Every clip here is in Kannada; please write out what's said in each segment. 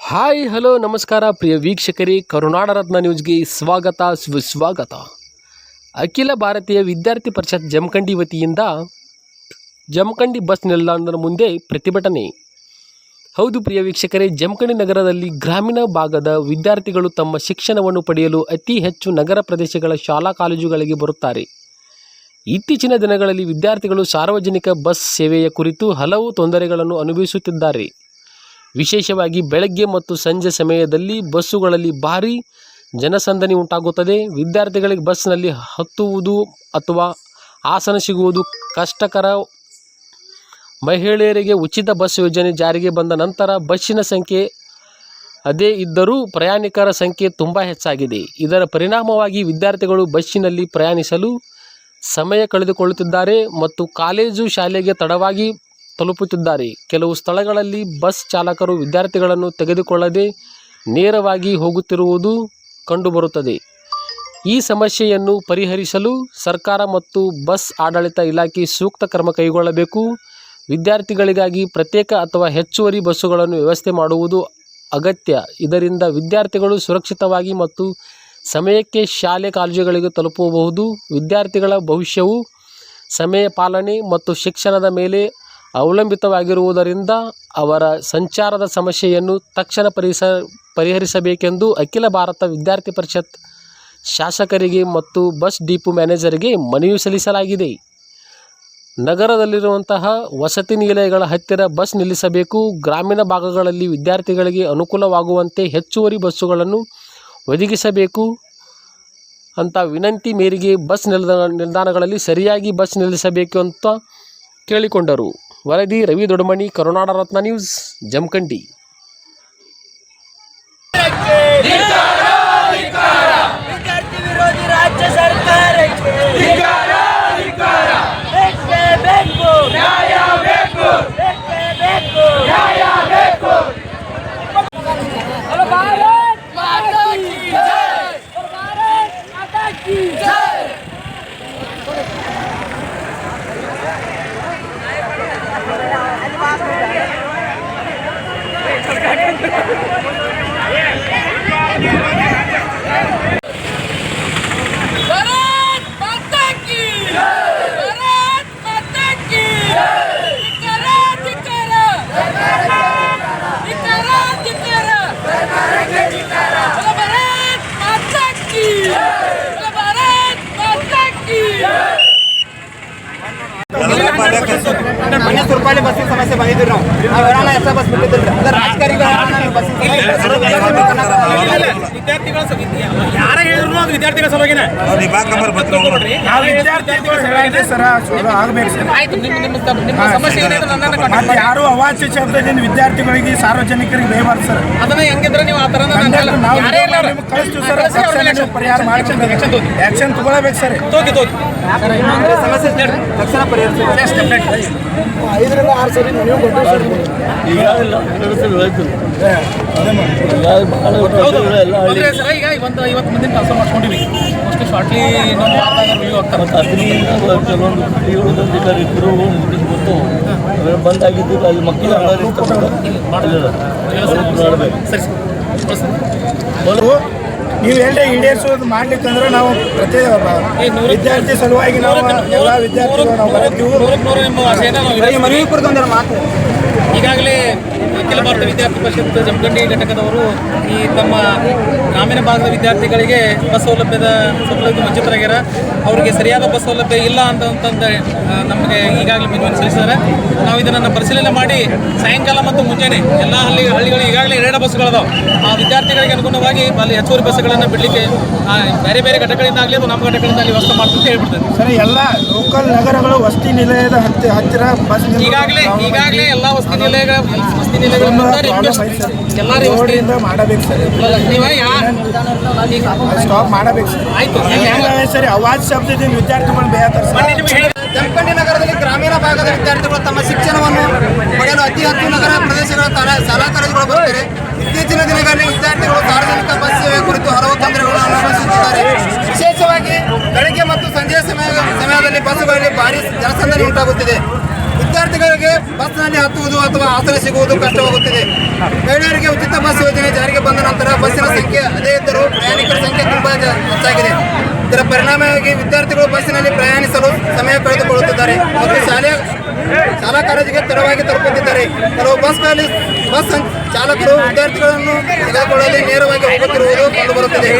ಹಾಯ್, ಹಲೋ, ನಮಸ್ಕಾರ, ಪ್ರಿಯ ವೀಕ್ಷಕರಿ. ಕರುನಾಡ ರತ್ನ ನ್ಯೂಸ್ಗೆ ಸ್ವಾಗತ, ಸುಸ್ವಾಗತ. ಅಖಿಲ ಭಾರತೀಯ ವಿದ್ಯಾರ್ಥಿ ಪರಿಷತ್ ಜಮಖಂಡಿ ವತಿಯಿಂದ ಜಮಖಂಡಿ ಬಸ್ ನಿಲ್ದಾಣದ ಮುಂದೆ ಪ್ರತಿಭಟನೆ. ಹೌದು ಪ್ರಿಯ ವೀಕ್ಷಕರೇ, ಜಮಖಂಡಿ ನಗರದಲ್ಲಿ ಗ್ರಾಮೀಣ ಭಾಗದ ವಿದ್ಯಾರ್ಥಿಗಳು ತಮ್ಮ ಶಿಕ್ಷಣವನ್ನು ಪಡೆಯಲು ಅತಿ ಹೆಚ್ಚು ನಗರ ಪ್ರದೇಶಗಳ ಶಾಲಾ ಕಾಲೇಜುಗಳಿಗೆ ಬರುತ್ತಾರೆ. ಇತ್ತೀಚಿನ ದಿನಗಳಲ್ಲಿ ವಿದ್ಯಾರ್ಥಿಗಳು ಸಾರ್ವಜನಿಕ ಬಸ್ ಸೇವೆಯ ಕುರಿತು ಹಲವು ತೊಂದರೆಗಳನ್ನು ಅನುಭವಿಸುತ್ತಿದ್ದಾರೆ. ವಿಶೇಷವಾಗಿ ಬೆಳಗ್ಗೆ ಮತ್ತು ಸಂಜೆ ಸಮಯದಲ್ಲಿ ಬಸ್ಸುಗಳಲ್ಲಿ ಭಾರಿ ಜನಸಂದಣಿ ಉಂಟಾಗುತ್ತದೆ. ವಿದ್ಯಾರ್ಥಿಗಳಿಗೆ ಬಸ್ನಲ್ಲಿ ಹತ್ತುವುದು ಅಥವಾ ಆಸನ ಸಿಗುವುದು ಕಷ್ಟಕರ ಮಹಿಳೆಯರಿಗೆ ಉಚಿತ ಬಸ್ ಯೋಜನೆ ಜಾರಿಗೆ ಬಂದ ನಂತರ ಬಸ್ಸಿನ ಸಂಖ್ಯೆ ಅದೇ ಇದ್ದರೂ ಪ್ರಯಾಣಿಕರ ಸಂಖ್ಯೆ ತುಂಬ ಹೆಚ್ಚಾಗಿದೆ. ಇದರ ಪರಿಣಾಮವಾಗಿ ವಿದ್ಯಾರ್ಥಿಗಳು ಬಸ್ಸಿನಲ್ಲಿ ಪ್ರಯಾಣಿಸಲು ಸಮಯ ಕಳೆದುಕೊಳ್ಳುತ್ತಿದ್ದಾರೆ ಮತ್ತು ಕಾಲೇಜು ಶಾಲೆಗೆ ತಡವಾಗಿ ತಲುಪುತ್ತಿದ್ದಾರೆ. ಕೆಲವು ಸ್ಥಳಗಳಲ್ಲಿ ಬಸ್ ಚಾಲಕರು ವಿದ್ಯಾರ್ಥಿಗಳನ್ನು ತೆಗೆದುಕೊಳ್ಳದೆ ನೇರವಾಗಿ ಹೋಗುತ್ತಿರುವುದು ಕಂಡುಬರುತ್ತದೆ. ಈ ಸಮಸ್ಯೆಯನ್ನು ಪರಿಹರಿಸಲು ಸರ್ಕಾರ ಮತ್ತು ಬಸ್ ಆಡಳಿತ ಇಲಾಖೆ ಸೂಕ್ತ ಕ್ರಮ ಕೈಗೊಳ್ಳಬೇಕು. ವಿದ್ಯಾರ್ಥಿಗಳಿಗಾಗಿ ಪ್ರತ್ಯೇಕ ಅಥವಾ ಹೆಚ್ಚುವರಿ ಬಸ್ಸುಗಳನ್ನು ವ್ಯವಸ್ಥೆ ಮಾಡುವುದು ಅಗತ್ಯ. ಇದರಿಂದ ವಿದ್ಯಾರ್ಥಿಗಳು ಸುರಕ್ಷಿತವಾಗಿ ಮತ್ತು ಸಮಯಕ್ಕೆ ಶಾಲೆ ಕಾಲೇಜುಗಳಿಗೆ ತಲುಪಬಹುದು. ವಿದ್ಯಾರ್ಥಿಗಳ ಭವಿಷ್ಯವು ಸಮಯ ಪಾಲನೆ ಮತ್ತು ಶಿಕ್ಷಣದ ಮೇಲೆ ಅವಲಂಬಿತವಾಗಿರುವುದರಿಂದ ಅವರ ಸಂಚಾರದ ಸಮಸ್ಯೆಯನ್ನು ತಕ್ಷಣ ಪರಿಸ, ಪರಿಹರಿಸಬೇಕೆಂದು ಅಖಿಲ ಭಾರತ ವಿದ್ಯಾರ್ಥಿ ಪರಿಷತ್ ಶಾಸಕರಿಗೆ ಮತ್ತು ಬಸ್ ಡಿಪೋ ಮ್ಯಾನೇಜರ್ಗೆ ಮನವಿ ಸಲ್ಲಿಸಲಾಗಿದೆ. ನಗರದಲ್ಲಿರುವಂತಹ ವಸತಿ ನಿಲಯಗಳ ಹತ್ತಿರ ಬಸ್ ನಿಲ್ಲಿಸಬೇಕು. ಗ್ರಾಮೀಣ ಭಾಗಗಳಲ್ಲಿ ವಿದ್ಯಾರ್ಥಿಗಳಿಗೆ ಅನುಕೂಲವಾಗುವಂತೆ ಹೆಚ್ಚುವರಿ ಬಸ್ಸುಗಳನ್ನು ಒದಗಿಸಬೇಕು ಅಂತ ವಿನಂತಿ ಮೇರೆಗೆ ಬಸ್ ನಿಲ್ದಾಣ ನಿಲ್ದಾಣಗಳಲ್ಲಿ ಸರಿಯಾಗಿ ಬಸ್ ನಿಲ್ಲಿಸಬೇಕು ಅಂತ ಕೇಳಿಕೊಂಡರು. ವರದಿ ರವಿ ದೊಡಮಣಿ ಕರುನಾಡ ರತ್ನ ನ್ಯೂಸ್, ಜಮಖಂಡಿ. ಭಾರತ್ ಮಾತಾ ಕಿ ಭಾರತ್ ಮಾತಾ ಕಿ ಧಿಕ್ಕಾರ ಧಿಕ್ಕಾರ ಧಿಕ್ಕಾರ ಧಿಕ್ಕಾರ ಭಾರತ್ ಮಾತಾ ಕಿ ಭಾರತ್ ಬಸ್ಸಿನ ವಿದ್ಯಾರ್ಥಿಗಳ ಸಲುವಾಗಿನ? ಮತ್ತೆ. ಯಾರು ಅವಾಚ್ಯ ಶಬ್ದದಿಂದ ವಿದ್ಯಾರ್ಥಿಗಳಿಗೆ ಸಾರ್ವಜನಿಕರಿಗೆ ಬೇಯಬಾರ್ದು ಸರ್. ಅದನ್ನ ಹೆಂಗಿದ್ರೆ ನೀವು ಆ ತರ ಕಳಿಸ್ತೀವಿ ಸರ್ ತಕ್ಷಣ ಪರಿಹಾರ ಮಾಡ್ಕೊಂಡು ಆಕ್ಷನ್ ತಗೊಳ್ಬೇಕು ಸರ್. ತೋಗಿ ತೋಗಿ ಸಮಸ್ಯೆ ತಕ್ಷಣ ಪರಿಹರಿಸಿ ಐದರಿಂದ ಆರು ಸರಿ ನೀವು ಕೊಟ್ಟು ಈಗ ಒಂದು ಐವತ್ತು ಮಂದಿ ಕೆಲಸ ಮಾಡ್ಕೊಂಡಿವಿ ಮೋಸ್ಟ್ಲಿ ಶಾರ್ಟ್ಲಿ ಇನ್ನೊಂದು ವಾರದಾಗ ರಿವ್ಯೂ ಕೆಲವೊಂದು ಇಬ್ಬರು ಗೊತ್ತು ಬಂದಾಗಿದ್ದು ಅಲ್ಲಿ ಮಕ್ಕಳು ಮಾಡಬೇಕು ನೀವು ಎಲ್ಲೇ ಈಡೇರಿಸೋದು ಮಾಡ್ಲಿಕ್ಕಂದ್ರೆ ನಾವು ಪ್ರತಿ ವಿದ್ಯಾರ್ಥಿ ಸಲುವಾಗಿ ನಾವು ಎಲ್ಲ ವಿದ್ಯಾರ್ಥಿಗಳು ನಾವು ನಿಮ್ಮ ಮನವಿ ಕುರಿತು ಮಾತು. ಈಗಾಗಲೇ ಅಖಿಲ ಭಾರತ ವಿದ್ಯಾರ್ಥಿ ಪರಿಷತ್ ಜಮಖಂಡಿ ಘಟಕದವರು ಈ ತಮ್ಮ ಗ್ರಾಮೀಣ ಭಾಗದ ವಿದ್ಯಾರ್ಥಿಗಳಿಗೆ ಬಸ್ ಸೌಲಭ್ಯದ ಸೌಲಭ್ಯ ವಂಚಿತರಾಗ್ಯಾರ ಅವರಿಗೆ ಸರಿಯಾದ ಬಸ್ ಸೌಲಭ್ಯ ಇಲ್ಲ ಅಂತ ಅಂತಂದು ನಮಗೆ ಈಗಾಗಲೇ ಮನವಿ ಸಲ್ಲಿಸಿದ್ದಾರೆ ನಾವು ಇದನ್ನು ಪರಿಶೀಲನೆ ಮಾಡಿ ಸಾಯಂಕಾಲ ಮತ್ತು ಮುಂಜಾನೆ ಎಲ್ಲ ಹಳ್ಳಿ ಹಳ್ಳಿಗಳು ಈಗಾಗಲೇ ಎರಡು ಬಸ್ಗಳದಾವೆ ಆ ವಿದ್ಯಾರ್ಥಿಗಳಿಗೆ ಅನುಗುಣವಾಗಿ ಅಲ್ಲಿ ಹೆಚ್ಚುವರಿ ಬಸ್ಗಳನ್ನು ಬಿಡಲಿಕ್ಕೆ ಬೇರೆ ಬೇರೆ ಘಟಕಗಳಿಂದ ಆಗಲಿ ಅಥವಾ ನಮ್ಮ ಘಟಕದಿಂದ ಅಲ್ಲಿ ವ್ಯವಸ್ಥೆ ಮಾಡ್ತಂತ ಅಂತ ಹೇಳ್ಬಿಡ್ತೇನೆ. ಸರ್ ಎಲ್ಲ ಲೋಕಲ್ ನಗರಗಳು ವಸತಿ ನಿಲಯದ ಹತ್ತಿ ಹತ್ತಿರ ಬಸ್ ಈಗಾಗಲೇ ಈಗಾಗಲೇ ಎಲ್ಲ ವಸತಿ ನಿಲಯಗಳ ರೋಡಿಂದ ಮಾಡಬೇಕು ಸರ್ ನೀವು ಸ್ಟಾಪ್ ಮಾಡಬೇಕು ಸರ್. ಆಯ್ತು. ಏನಿಲ್ಲ ಸರಿ ಅವಾಜ್ ಶಬ್ದದಿಂದ ವಿದ್ಯಾರ್ಥಿಗಳು ಬೇಯತ್ತಾರೆ ಮೊನ್ನೆ ಸರ್ ಜಮಖಂಡಿ ನಗರದಲ್ಲಿ ಗ್ರಾಮೀಣ ಭಾಗದ ವಿದ್ಯಾರ್ಥಿಗಳು ತಮ್ಮ ಶಿಕ್ಷಣವನ್ನು ಪಡೆಯಲು ಅತಿ ಹೆಚ್ಚು ನಗರ ಪ್ರದೇಶಗಳ ತರ- ಶಾಲಾ ಕಾಲೇಜುಗಳು ಬರುತ್ತಾರೆ ಇತ್ತೀಚಿನ ದಿನಗಳಲ್ಲಿ ವಿದ್ಯಾರ್ಥಿಗಳು ಸಾರ್ವಜನಿಕ ಬಸ್ ಸೇವೆ ಕುರಿತು ಹಲವು ತೊಂದರೆಗಳನ್ನು ಅನುಭವಿಸುತ್ತಿದ್ದಾರೆ ವಿಶೇಷವಾಗಿ ಬೆಳಗ್ಗೆ ಮತ್ತು ಸಂಜೆಯ ಸಮಯ ಸಮಯದಲ್ಲಿ ಬಸ್ಸುಗಳಲ್ಲಿ ಭಾರಿ ಜನಸಂದಣಿ ಉಂಟಾಗುತ್ತಿದೆ ವಿದ್ಯಾರ್ಥಿಗಳಿಗೆ ಬಸ್ನಲ್ಲಿ ಹತ್ತುವುದು ಅಥವಾ ಆಸನ ಸಿಗುವುದು ಕಷ್ಟವಾಗುತ್ತಿದೆ. ಮಹಿಳೆಯರಿಗೆ ಉಚಿತ ಬಸ್ ಯೋಜನೆ ಜಾರಿಗೆ ಬಂದ ನಂತರ ಬಸ್ಸಿನ ಸಂಖ್ಯೆ ಅದೇ ಇದ್ದರೂ ಪ್ರಯಾಣಿಕರ ಸಂಖ್ಯೆ ತುಂಬಾ ಹೆಚ್ಚಾಗಿದೆ. ಇದರ ಪರಿಣಾಮವಾಗಿ ವಿದ್ಯಾರ್ಥಿಗಳು ಬಸ್ಸಿನಲ್ಲಿ ಪ್ರಯಾಣಿಸಲು ಸಮಯ ಕಳೆದುಕೊಳ್ಳುತ್ತಿದ್ದಾರೆ ಮತ್ತು ಶಾಲೆ ಶಾಲಾ ಕಾಲೇಜಿಗೆ ತಡವಾಗಿ ತಲುಪುತ್ತಿದ್ದಾರೆ. ಕೆಲವು ಬಸ್ಗಳಲ್ಲಿ ಬಸ್ ಚಾಲಕರು ವಿದ್ಯಾರ್ಥಿಗಳನ್ನು ತೆಗೆದುಕೊಳ್ಳಲು ನೇರವಾಗಿ ಹೋಗುತ್ತಿರುವುದು ಕಂಡುಬರುತ್ತದೆ.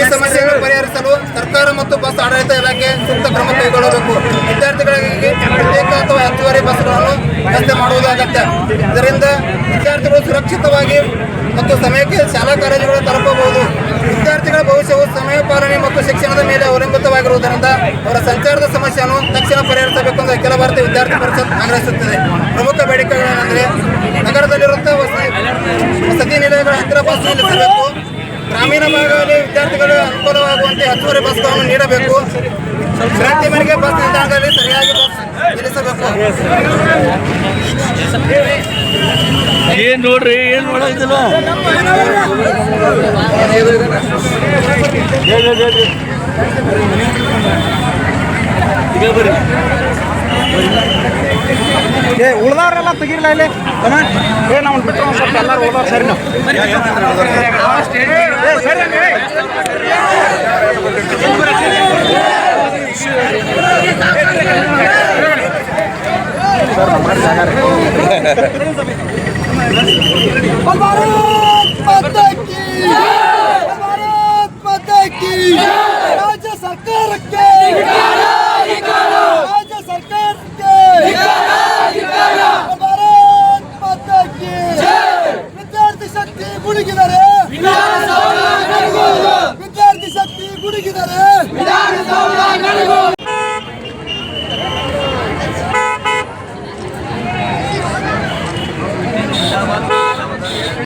ಈ ಸಮಸ್ಯೆಯನ್ನು ಪರಿಹರಿಸಲು ಸರ್ಕಾರ ಮತ್ತು ಬಸ್ ಆಡಳಿತ ಇಲಾಖೆ ಸೂಕ್ತ ಕ್ರಮ ಕೈಗೊಳ್ಳಬೇಕು. ವಿದ್ಯಾರ್ಥಿಗಳಿಗೆ ಪ್ರತ್ಯೇಕ ಅಥವಾ ಅಗತ್ಯ ಇದರಿಂದ ವಿದ್ಯಾರ್ಥಿಗಳು ಸುರಕ್ಷಿತವಾಗಿ ಮತ್ತು ಸಮಯಕ್ಕೆ ಶಾಲಾ ಕಾಲೇಜುಗಳು ತಲುಪಬಹುದು. ವಿದ್ಯಾರ್ಥಿಗಳ ಭವಿಷ್ಯವು ಸಮಯ ಪಾಲನೆ ಮತ್ತು ಶಿಕ್ಷಣದ ಮೇಲೆ ಅವಲಂಬಿತವಾಗಿರುವುದರಿಂದ ಅವರ ಸಂಚಾರದ ಸಮಸ್ಯೆಯನ್ನು ತಕ್ಷಣ ಪರಿಹರಿಸಬೇಕು ಎಂದು ಅಖಿಲ ಭಾರತೀಯ ವಿದ್ಯಾರ್ಥಿ ಪರಿಷತ್ ಆಗ್ರಹಿಸುತ್ತದೆ. ಪ್ರಮುಖ ಬೇಡಿಕೆಗಳೇನೆಂದರೆ ನಗರದಲ್ಲಿರುವಂತಹ ವಸತಿ ನಿಲಯಗಳ ಹತ್ತಿರ ಬಸ್ ನಿಲ್ಲಿಸಬೇಕು. ಗ್ರಾಮೀಣ ಭಾಗದಲ್ಲಿ ವಿದ್ಯಾರ್ಥಿಗಳು ಅನುಕೂಲವಾಗುವಂತೆ ಹೆಚ್ಚುವರಿ ಬಸ್ಗಳನ್ನು ನೀಡಬೇಕು. ಮನೆಗೆ ಬಸ್ ನಿಲ್ದಾಣದಲ್ಲಿ ಸರಿಯಾಗಿ ಬಸ್ ನಿಲ್ಲಿಸಬೇಕು. ಏನ್ ನೋಡ್ರಿ ಏನ್ ನೋಡೋದಿಲ್ಲ ಈಗ ಬರ್ರಿ. ಏ ಉಳ್ದವ್ರೆಲ್ಲ ತೆಗಿರ್ಲ ಇಲ್ಲಿ? ತಮ್ಮ ಏ ನಾವು ಬಿಟ್ಟು ಒಂದು ಸ್ವಲ್ಪ ಎಲ್ಲರೂ ಉಳ್ದವ್ರು ಸರಿ ನಾವು ಏ,